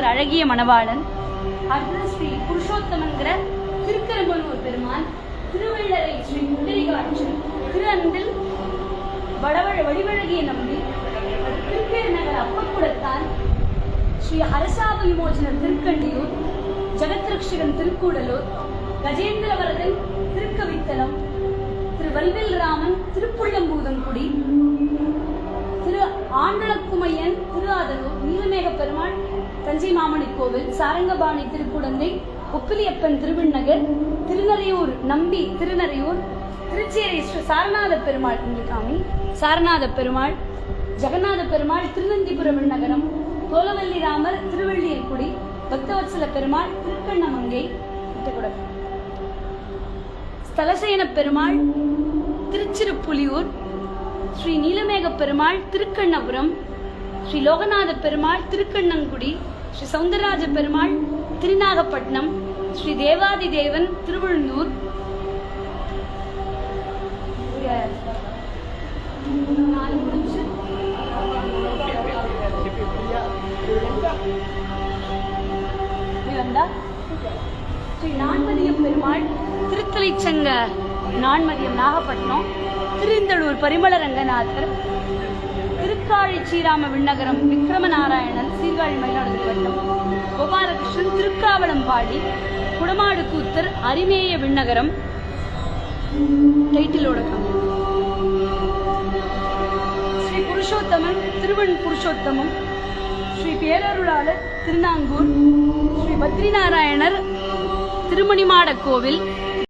ஒரு அழகிய மணவாளன். அடுத்தது ஸ்ரீ புருஷோத்தமங்கிற திருக்கரம்பலூர் பெருமான் திருவள்ளரை ஸ்ரீ முண்டரிகாட்சன் திருவந்தில் வடவழ வடிவழகிய நம்பி திருப்பேர் நகர் அப்பக்குடத்தான் ஸ்ரீ அரசாப விமோச்சனர் திருக்கண்டியூர் ஜெகத்ரக்ஷகன் திருக்கூடலூர் கஜேந்திரவரதன் திருக்கவித்தலம் திரு வல்வில் ராமன் திருப்புள்ளம்பூதன்குடி திரு ஆண்டளக்குமையன் திருஆதலூர் நீலமேக பெருமாள் தஞ்சை மாமணி கோவில் சாரங்கபாணி திருக்குடந்தை ஒப்பிலியப்பன் திருவிண்ணகர் திருநறையூர் நம்பி திருநறையூர் திருச்சேரி ஸ்ரீ சாரநாத பெருமாள் இங்கே சாரநாத பெருமாள் ஜெகநாத பெருமாள் திருநந்திபுர விண்ணகரம் தோலவல்லி ராமர் திருவள்ளியர்குடி பக்தவத்சல பெருமாள் திருக்கண்ணமங்கை விட்டுக்கூட ஸ்தலசேன பெருமாள் திருச்சிருப்புலியூர் ஸ்ரீ நீலமேக பெருமாள் திருக்கண்ணபுரம் ஸ்ரீ லோகநாத பெருமாள் திருக்கண்ணங்குடி ஸ்ரீ சவுந்தரராஜ பெருமாள் திருநாகப்பட்டினம் ஸ்ரீ தேவாதி தேவன் திருவள்ளூர். ஸ்ரீ நான்மதியம் பெருமாள் திருத்தலைச்சங்க நான்மதியம் நாகப்பட்டினம் திருந்தளூர் பரிமள ரங்கநாதர். சீர்காழி ஸ்ரீராம விண்ணகரம் விக்ரமநாராயணன் சீர்காழி மயிலாடுதுறை வட்டம். கோபாலகிருஷ்ணன் திருக்காவளம் பாடி குடமாடு கூத்தர் அரிமேய விண்ணகரம். டைட்டிலோட காமி. ஸ்ரீ புருஷோத்தமன் திருவன் புருஷோத்தமம். ஸ்ரீ பேரருளாளர் திருநாங்கூர். ஸ்ரீ பத்ரிநாராயணர் திருமணிமாட கோவில்.